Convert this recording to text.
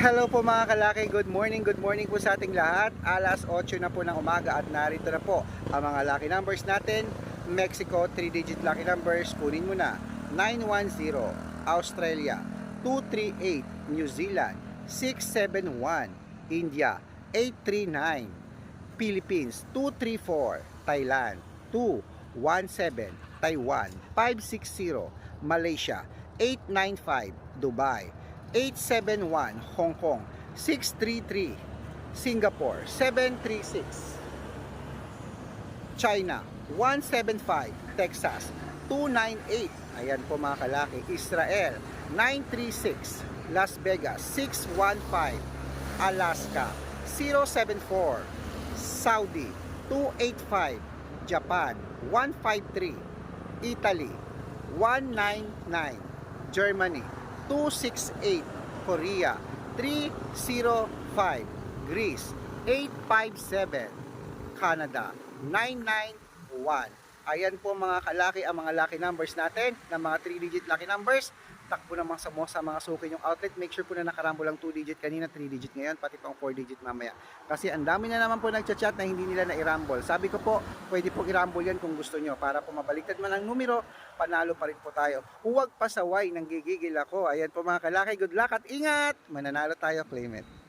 Hello po mga kalaki, good morning, good morning po sa ating lahat. Alas 8 na po ng umaga at narito na po ang mga lucky numbers natin. Mexico, 3-digit lucky numbers, kunin mo na. 910, Australia, 238, New Zealand, 671, India, 839, Philippines, 234, Thailand, 217, Taiwan, 560, Malaysia, 895, Dubai, 871 Hong Kong 633 Singapore 736 China 175 Texas 298 ayan po mga kalaki Israel 936 Las Vegas 615 Alaska 074 Saudi 285 Japan 153 Italy 199 Germany 268 Korea 305 Greece 857 Canada 991 Ayan po mga kalaki ang mga lucky numbers natin ng mga 3 digit lucky numbers. Takbo naman sa mo sa mga suki yung outlet. Make sure po na nakarambo lang 2 digit kanina 3 digit ngayon pati pang 4 digit mamaya. Kasi ang dami na naman po nagchat-chat na hindi nila na-irambol sabi ko po pwede po irambol yan kung gusto nyo para po mabaliktad man ang numero panalo pa rin po tayo. Huwag pasaway nang gigigil ako. Ayan po mga kalaki good luck at ingat! Mananalo tayo claim it